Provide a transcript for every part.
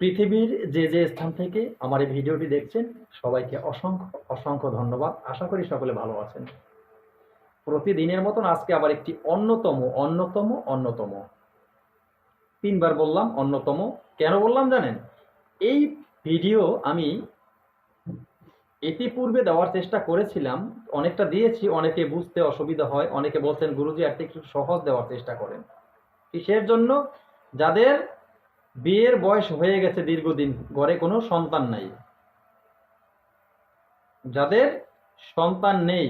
পৃথিবীর যে যে স্থান থেকে আমার এই ভিডিওটি দেখছেন, সবাইকে অসংখ্য অসংখ্য ধন্যবাদ। আশা করি সকলে ভালো আছেন। প্রতিদিনের মতন আজকে আবার একটি অন্যতম অন্যতম অন্যতম। তিনবার বললাম অন্যতম। কেন বললাম জানেন? এই ভিডিও আমি ইতিপূর্বে দেওয়ার চেষ্টা করেছিলাম। অনেকটা দিয়েছি, অনেকে বুঝতে অসুবিধা হয়, অনেকে বলছেন, গুরুজি একটা একটু সহজ দেওয়ার চেষ্টা করেন। কিসের জন্য যাদের বিয়ের বয়স হয়ে গেছে দীর্ঘদিন, ঘরে কোনো সন্তান নাই। যাদের সন্তান নেই,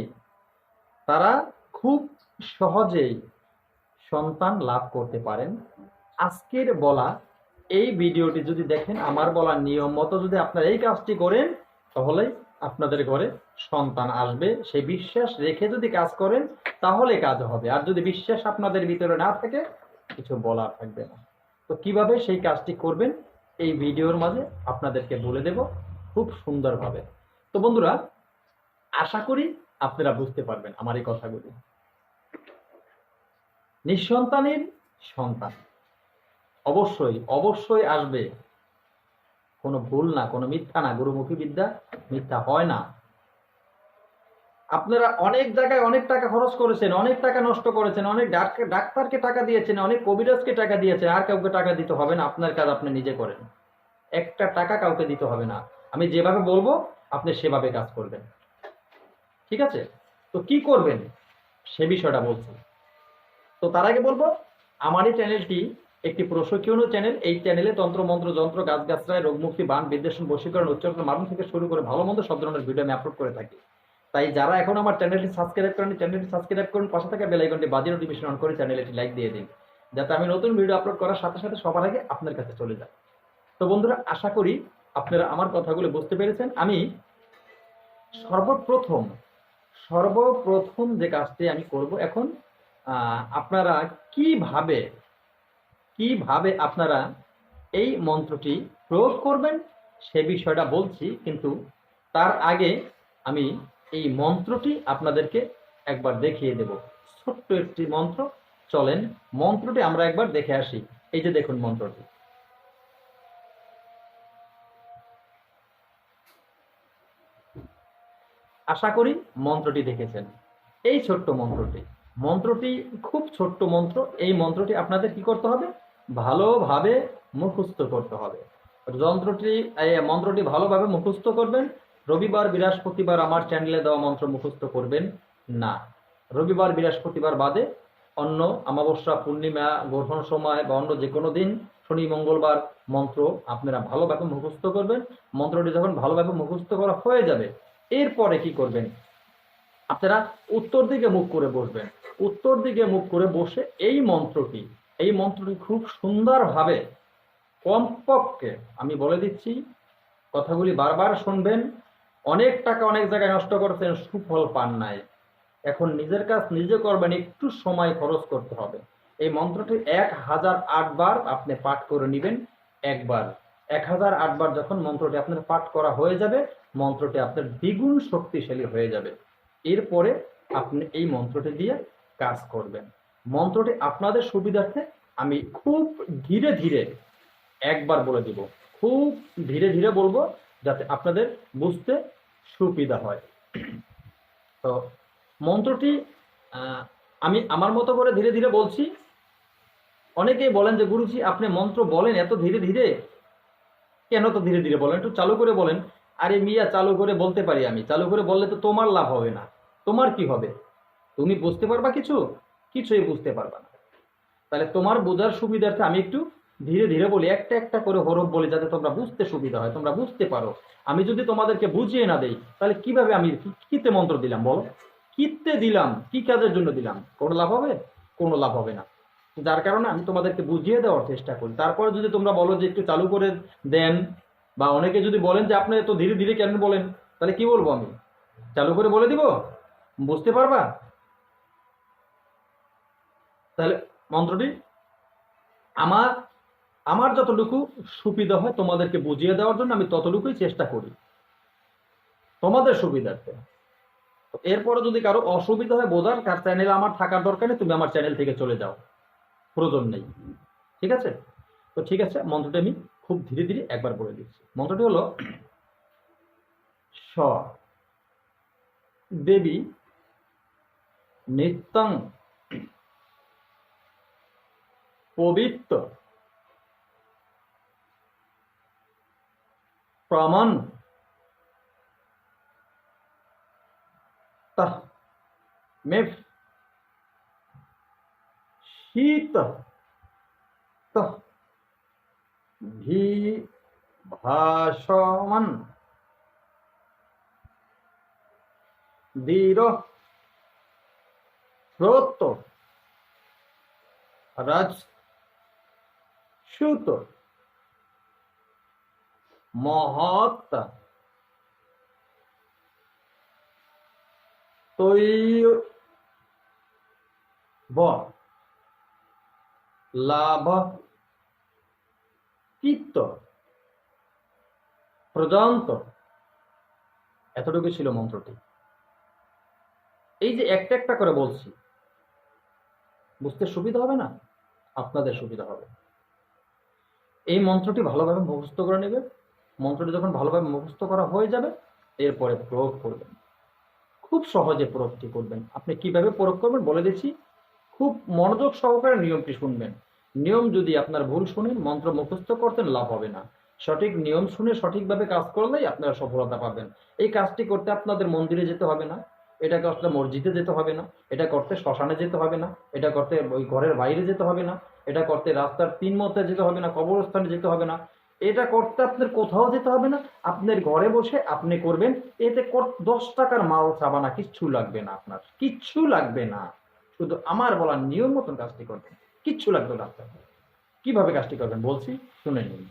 তারা খুব সহজেই সন্তান লাভ করতে পারেন। আজকের বলা, এই ভিডিওটি যদি দেখেন, আমার বলা নিয়ম মতো যদি আপনারা এই কাজটি করেন, তাহলে আপনাদের ঘরে সন্তান আসবে। সেই বিশ্বাস রেখে যদি কাজ করেন, তাহলে কাজ হবে। আর যদি বিশ্বাস আপনাদের ভিতরে না থাকে, কিছু বলা থাকবে না। তো কীভাবে সেই কাজটি করবেন, এই ভিডিওর মাঝে আপনাদেরকে বলে দেব খুব সুন্দরভাবে। তো বন্ধুরা, আশা করি আপনারা বুঝতে পারবেন আমার এই কথাগুলি। নিঃসন্তানের সন্তান। অবশ্যই অবশ্যই আসবে। কোনো ভুল না, কোনো মিথ্যা না, গুরুমুখী বিদ্যা মিথ্যা হয় না। আপনারা অনেক জায়গায় অনেক টাকা খরচ করেছেন, অনেক টাকা নষ্ট করেছেন, অনেক ডাক- ডাক্তারকে টাকা দিয়েছেন, অনেক কবিরাজকে টাকা দিয়েছেন, আর কাউকে টাকা দিতে হবে না, আপনার কাজ আপনি নিজে করেন। একটা টাকা কাউকে দিতে হবে না। আমি যেভাবে বলব, আপনি সেভাবে কাজ করবেন। ঠিক আছে? তো কি করবেন? সে বিষয়টা বলছি। তো তার আগে বলব আমার এই চ্যানেলটি একটি প্রশিক্ষণ চ্যানেল। এই চ্যানেলে তন্ত্র, মন্ত্র, যন্ত্র, গাছ গাছরায় রোগমুক্তি, বান, বিদ্বেষণ, বশীকরণ, উচ্চারণ, মারণ থেকে শুরু করে ভালো মন্দ সব ধরনের ভিডিও আমি আপলোড করে থাকি। তাই যারা এখন আমার চ্যানেলটি সাবস্ক্রাইব করেন চ্যানেলটি সাবস্ক্রাইব করুন, পাশে থাকা বেল আইকনটি বাজিয়ে নোটিফিকেশন অন করে চ্যানেলটি লাইক দিয়ে দিন, যাতে আমি নতুন ভিডিও আপলোড করার সাথে সাথে সবার আগে আপনার কাছে চলে যায়। তো বন্ধুরা, আশা করি আপনারা আমার কথাগুলো বুঝতে পেরেছেন। আমি সর্বপ্রথম সর্বপ্রথম যে কাজটি আমি করব এখন আপনারা কীভাবে কীভাবে আপনারা এই মন্ত্রটি প্রয়োগ করবেন সে বিষয়টা বলছি, কিন্তু তার আগে আমি এই মন্ত্রটি আপনাদেরকে একবার দেখিয়ে দেব। ছোট্ট একটি মন্ত্র। চলেন, মন্ত্রটি আমরা একবার দেখে আসি। এই যে দেখুন মন্ত্রটি। আশা করি মন্ত্রটি দেখেছেন। এই ছোট্ট মন্ত্রটি। মন্ত্রটি খুব ছোট্ট মন্ত্র। এই মন্ত্রটি আপনাদের কি করতে হবে? ভালোভাবে মুখস্থ করতে হবে। যন্ত্রটি মন্ত্রটি ভালোভাবে মুখস্থ করবেন। রবিবার, বৃহস্পতিবার আমার চ্যানেলে দেওয়া মন্ত্র মুখস্থ করবেন? না। রবিবার, বৃহস্পতিবার বাদে অন্য অমাবস্যা, পূর্ণিমা, গ্রহণ সময় বা অন্য যে কোনো দিন শনি, মঙ্গলবার মন্ত্র আপনারা ভালোভাবে মুখস্থ করবেন। মন্ত্রটি যখন ভালোভাবে মুখস্থ করা হয়ে যাবে, এরপরে কি করবেন? আপনারা উত্তর দিকে মুখ করে বসবেন। উত্তর দিকে মুখ করে বসে এই মন্ত্রটি এই মন্ত্রটি খুব সুন্দরভাবে কমপক্ষে, আমি বলে দিচ্ছি, কথাগুলি বারবার শুনবেন অনেক টাকা অনেক জায়গায় নষ্ট করেছেন, সুফল পান নাই। এখন নিজের কাজ নিজে করবেন, একটু সময় খরচ করতে হবে। এই মন্ত্রটি এক হাজার আটবার আপনি পাঠ করে নেবেন, একবার। এক হাজার আটবার যখন মন্ত্রটি আপনার পাঠ করা হয়ে যাবে, মন্ত্রটি আপনার দ্বিগুণ শক্তিশালী হয়ে যাবে। এরপরে আপনি এই মন্ত্রটি দিয়ে কাজ করবেন। মন্ত্রটি আপনাদের সুবিধার্থে আমি খুব ধীরে ধীরে একবার বলে দিব। খুব ধীরে ধীরে বলব, যাতে আপনাদের বুঝতে সুবিধা হয়। তো মন্ত্রটি আমি আমার মতো করে ধীরে ধীরে বলছি। অনেকেই বলেন যে, গুরুজি, আপনি মন্ত্র বলেন এত ধীরে ধীরে? কেন তো ধীরে ধীরে বলেন? একটু চালু করে বলেন। আরে মিয়া, চালু করে বলতে পারি আমি। চালু করে বললে তো তোমার লাভ হবে না। তোমার কি হবে? তুমি বুঝতে পারবা কিছু? কিছুই বুঝতে পারবা না। তাহলে তোমার বোঝার সুবিধার্থে আমি একটু ধীরে ধীরে বলি, একটা একটা করে হরফ বলি যাতে তোমরা বুঝতে সুবিধা হয়, তোমরা বুঝতে পারো। আমি যদি তোমাদেরকে বুঝিয়ে না দেই, তাহলে কীভাবে আমি কিতে মন্ত্র দিলাম বলো? কিতে দিলাম? কি কাজের জন্য দিলাম? কোনো লাভ হবে? কোনো লাভ হবে না। যার কারণে আমি তোমাদেরকে বুঝিয়ে দেওয়ার চেষ্টা করি। তারপরে যদি তোমরা বলো যে একটু চালু করে দেন, বা অনেকে যদি বলেন যে আপনি এত ধীরে ধীরে কেন বলেন, তাহলে কি বলব আমি? চালু করে বলে দিব? বুঝতে পারবা? তাহলে মন্ত্রটি, আমার আমার যতটুকু সুবিধা হয় তোমাদেরকে বুঝিয়ে দেওয়ার জন্য আমি ততটুকুই চেষ্টা করি। তোমাদের সুবিধার্থে। এরপরে যদি কারও অসুবিধা হয় বোঝার কার চ্যানেল আমার থাকার দরকার নেই, তুমি আমার চ্যানেল থেকে চলে যাও। প্রয়োজন নেই। ঠিক আছে? তো ঠিক আছে, মন্ত্রটি আমি খুব ধীরে ধীরে একবার বলে দিচ্ছি। মন্ত্রটি হলো, স, দেবী নিত্যং পবিত্র প্রমাণ। মেফ। শীত। ভি ভাসমান। দীর শ্রোত। রাজ সুত মহৎ। তৈব লাভ। চিত্ত প্রজান্ত এতটুকু ছিল মন্ত্রটি। এই যে একটা একটা করে বলছি, বুঝতে সুবিধা হবে না? আপনাদের সুবিধা হবে। এই মন্ত্রটি ভালোভাবে মুখস্থ করে নেবে। মন্ত্রটি যখন ভালোভাবে মুখস্থ করা হয়ে যাবে, এরপরে প্রয়োগ করবেন। খুব সহজে প্রয়োগটি করবেন। আপনি কীভাবে প্রয়োগ করবেন বলে দিচ্ছি। খুব মনোযোগ সহকারে নিয়মটি শুনবেন। নিয়ম যদি আপনার ভুল শুনেন মন্ত্র মুখস্থ করতেন লাভ হবে না। সঠিক নিয়ম শুনে সঠিকভাবে কাজ করলেই আপনারা সফলতা পাবেন। এই কাজটি করতে আপনাদের মন্দিরে যেতে হবে না। এটা করতে মসজিদে যেতে হবে না। এটা করতে শ্মশানে যেতে হবে না। এটা করতে ওই ঘরের বাইরে যেতে হবে না। এটা করতে রাস্তার তিন মধ্যে যেতে হবে না। কবরস্থানে যেতে হবে না। এটা করতে আপনার কোথাও যেতে হবে না। আপনার ঘরে বসে আপনি করবেন। এতে দশ টাকার মাল চাবানা কিচ্ছু লাগবে না আপনার। কিচ্ছু লাগবে না। শুধু আমার বলার নিয়ম মতন কাজটি করবেন। কিচ্ছু লাগবে না আপনার। কীভাবে কাজটি করবেন বলছি? শুনে নিন।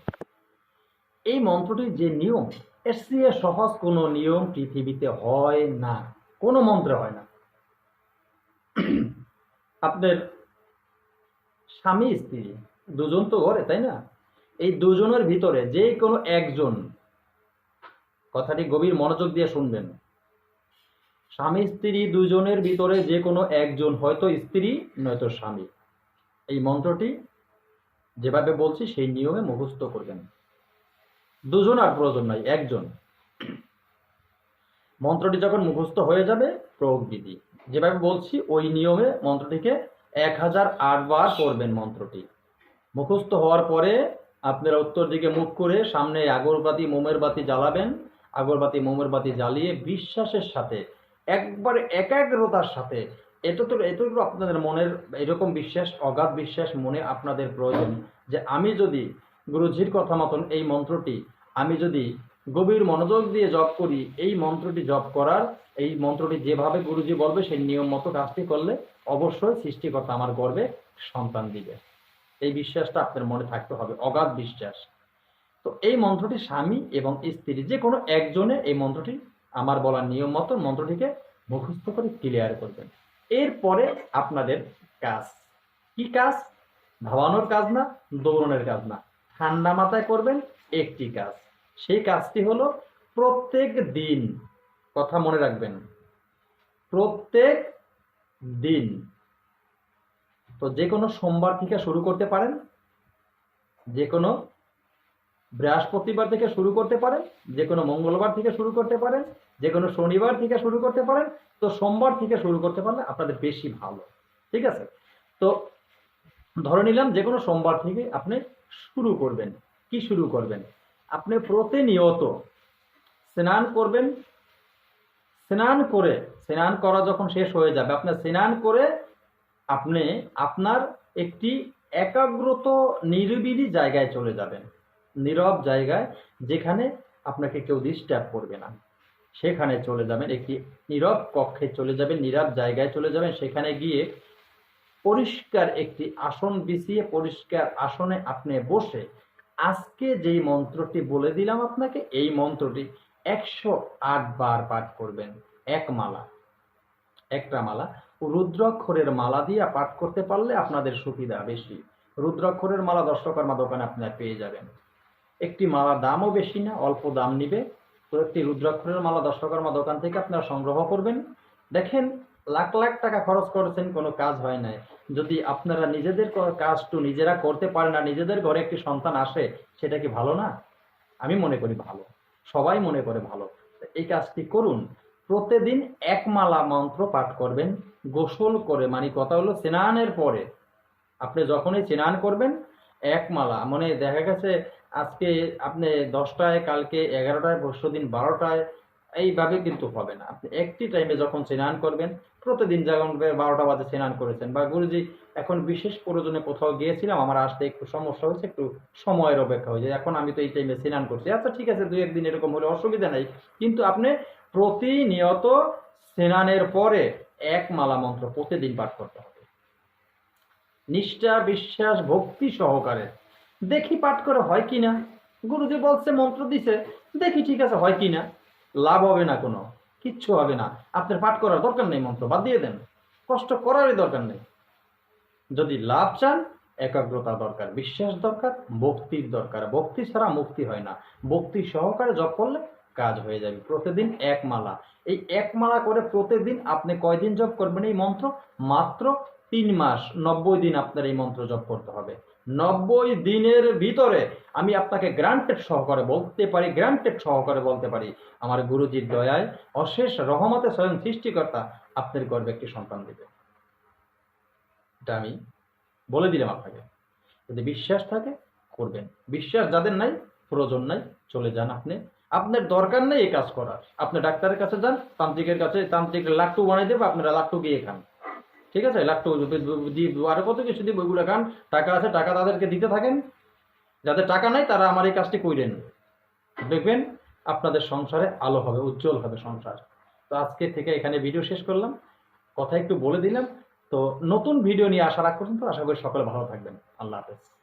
এই মন্ত্রটির যে নিয়ম এর চেয়ে সহজ কোনো নিয়ম পৃথিবীতে হয় না। কোনো মন্ত্রে হয় না। আপনার স্বামী, স্ত্রী, দুজন তো ঘরে, তাই না? এই দুজনের ভিতরে যে কোনো একজন, কথাটি গভীর মনোযোগ দিয়ে শুনবেন। স্বামী, স্ত্রী দুজনের ভিতরে যে কোনো একজন, হয়তো স্ত্রী, নয়তো স্বামী। এই মন্ত্রটি যেভাবে বলছি, সেই নিয়মে মুখস্থ করবেন। দুজন আর প্রয়োজন নাই, একজন। মন্ত্রটি যখন মুখস্থ হয়ে যাবে প্রয়োগ বিধি যেভাবে বলছি, ওই নিয়মে মন্ত্রটিকে এক হাজার আট বার করবেন মন্ত্রটি। মুখস্থ হওয়ার পরে আপনারা উত্তর দিকে মুখ করে সামনে আগরবাতি, মোমের বাতি জ্বালাবেন। আগরবাতি, মোমের বাতি জ্বালিয়ে বিশ্বাসের সাথে, একবার একাগ্রতার সাথে এটা তো এটুকু আপনাদের মনের এরকম বিশ্বাস, অগাধ বিশ্বাস মনে আপনাদের প্রয়োজন যে আমি যদি গুরুজির কথা মতন এই মন্ত্রটি, আমি যদি গভীর মনোযোগ দিয়ে জপ করি, এই মন্ত্রটি জপ করার, এই মন্ত্রটি যেভাবে গুরুজি বলবে সেই নিয়ম মতো কাজটি করলে অবশ্যই সৃষ্টিকর্তা আমার গর্বে সন্তান দিবে। এই বিশ্বাসটা আপনার মনে থাকতে হবে, অগাধ বিশ্বাস। তো এই মন্ত্রটি স্বামী এবং স্ত্রী, যে কোনো একজনে এই মন্ত্রটি আমার বলার নিয়ম মতো মন্ত্রটিকে মুখস্থ করে ক্লিয়ার করবেন। এরপরে আপনাদের কাজ। কি কাজ? ভাবানোর কাজ না, দৌড়নের কাজ না। ঠান্ডা মাথায় করবেন, একটি কাজ। সেই কাজটি হলো প্রত্যেক দিন, কথা মনে রাখবেন, প্রত্যেক দিন তো যে কোনো সোমবার থেকে শুরু করতে পারেন। যে কোনো বৃহস্পতিবার থেকে শুরু করতে পারেন। যে কোনো মঙ্গলবার থেকে শুরু করতে পারেন। যে কোনো শনিবার থেকে শুরু করতে পারেন। তো সোমবার থেকে শুরু করতে পারলে আপনাদের বেশি ভালো। ঠিক আছে? তো ধরে নিলাম যে কোনো সোমবার থেকে আপনি শুরু করবেন। কি শুরু করবেন? আপনি প্রতিনিয়ত স্নান করবেন। স্নান করে, স্নান করা যখন শেষ হয়ে যাবে আপনার স্নান করে আপনি আপনার একটি একাগ্রত, নিরিবিলি জায়গায় চলে যাবেন। নীরব জায়গায় যেখানে আপনাকে কেউ ডিস্টার্ব করবে না। সেখানে চলে যাবেন, একটি নীরব কক্ষে চলে যাবেন, নীরব জায়গায় চলে যাবেন। সেখানে গিয়ে পরিষ্কার একটি আসন বিছিয়ে, পরিষ্কার আসনে আপনি বসে আজকে যেই মন্ত্রটি বলে দিলাম আপনাকে, এই মন্ত্রটি একশো আট বার পাঠ করবেন। এক মালা। একটা মালা রুদ্রাক্ষরের মালা দিয়ে পাঠ করতে পারলে আপনাদের সুবিধা বেশি। রুদ্রাক্ষরের মালা দর্শকর্মা দোকানে আপনার পেয়ে যাবেন। একটি মালার দামও বেশি না, অল্প দাম নিবে। তো একটি রুদ্রাক্ষরের মালা দর্শকর্মা দোকান থেকে আপনারা সংগ্রহ করবেন। দেখেন, লাখ লাখ টাকা খরচ করেছেন, কোনো কাজ হয় নাই। যদি আপনারা নিজেদের কাজটু নিজেরা করতে পারেন না, নিজেদের ঘরে একটি সন্তান আসে, সেটা কি ভালো না? আমি মনে করি ভালো। সবাই মনে করে ভালো। এই কাজটি করুন। প্রতিদিন এক মালা মন্ত্র পাঠ করবেন, গোসল করে মানে কথা হলো স্নানের পরে। আপনি যখনই স্নান করবেন, এক মালা। মানে দেখা গেছে, আজকে আপনি দশটায়, কালকে এগারোটায়, পরশু দিন বারোটায়, এইভাবে কিন্তু হবে না। আপনি একটি টাইমে যখন স্নান করবেন, প্রতিদিন যখন বারোটা বাজে স্নান করেছেন, বা গুরুজি, এখন বিশেষ প্রয়োজনে কোথাও গিয়েছিলাম, আমার আসতে একটু সমস্যা হয়েছে, একটু সময়ের অপেক্ষা হয়েছে। এখন আমি তো এই টাইমে স্নান করছি। আচ্ছা ঠিক আছে দুই একদিন এরকম হলে অসুবিধা নাই। কিন্তু আপনি প্রতিনিয়ত স্নানের পরে এক মালা মন্ত্র প্রতিদিন পাঠ করতে হবে। নিষ্ঠা, বিশ্বাস, ভক্তি সহকারে। দেখি পাঠ করে হয় কিনা? গুরুজি বলছে, মন্ত্র দিছে। দেখি ঠিক আছে, হয় কিনা? লাভ হবে না কোনো, কিচ্ছু হবে না। আপনার পাঠ করার দরকার নেই মন্ত্র, বাদ দিয়ে দেন। কষ্ট করারই দরকার নেই। যদি লাভ চান একাগ্রতা দরকার, বিশ্বাস দরকার, ভক্তির দরকার। ভক্তি ছাড়া মুক্তি হয় না। ভক্তি সহকারে জপ করলে কাজ হয়ে যাবে। প্রতিদিন এক মালা। এই এক মালা করে প্রতিদিন আপনি কয়দিন জপ করবেন এই মন্ত্র? মাত্র তিন মাস। নব্বই দিন আপনার এই মন্ত্র জপ করতে হবে। নব্বই দিনের ভিতরে আমি আপনাকে গ্রান্টেড সহকারে বলতে পারি গ্রান্টেড সহকারে বলতে পারি, আমার গুরুজির দয়ায় অশেষ রহমতে স্বয়ং সৃষ্টিকর্তা আপনার গর্বে একটি সন্তান দেবে। এটা আমি বলে দিলাম আপনাকে। যদি বিশ্বাস থাকে, করবেন। বিশ্বাস যাদের নাই, প্রয়োজন নাই, চলে যান আপনি। আপনার দরকার নেই এই কাজ করার। আপনি ডাক্তারের কাছে যান, তান্ত্রিকের কাছে, তান্ত্রিক লাট্টু বানিয়ে দেবে, আপনারা লাট্টু গিয়ে খান। ঠিক আছে? লাট্টু দিয়ে আরও কত কিছু দিব ওইগুলো খান। টাকা আছে, টাকা তাদেরকে দিতে থাকেন। যাদের টাকা নাই, তারা আমার এই কাজটি কইরেন। দেখবেন, আপনাদের সংসারে আলো হবে, উজ্জ্বল হবে সংসার। তো আজকে থেকে এখানে ভিডিও শেষ করলাম। কথা একটু বলে দিলাম। তো নতুন ভিডিও নিয়ে আসার আগ পর্যন্ত আশা করি সকলে ভালো থাকবেন। আল্লাহ হাফেজ।